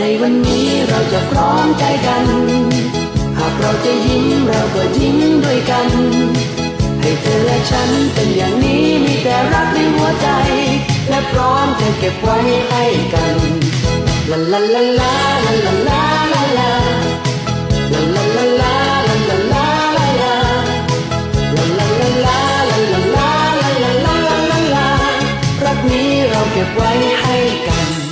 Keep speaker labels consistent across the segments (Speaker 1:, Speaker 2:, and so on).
Speaker 1: ในวันนี้เราจะพร้อมใจกัน หากเราจะยิ้มเราก็ยิ้มด้วยกัน ให้เธอและฉันเป็นอย่างนี้มีแต่รักในหัวใจ และพร้อมจะเก็บไว้ให้กันลาลาลาลาลาลาลาลาลาลาลาลาลรักนี้เราเก็บไว้ให้กัน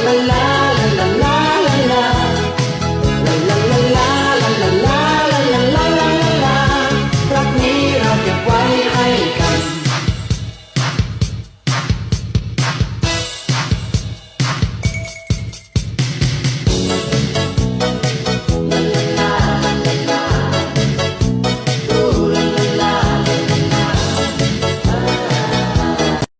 Speaker 1: า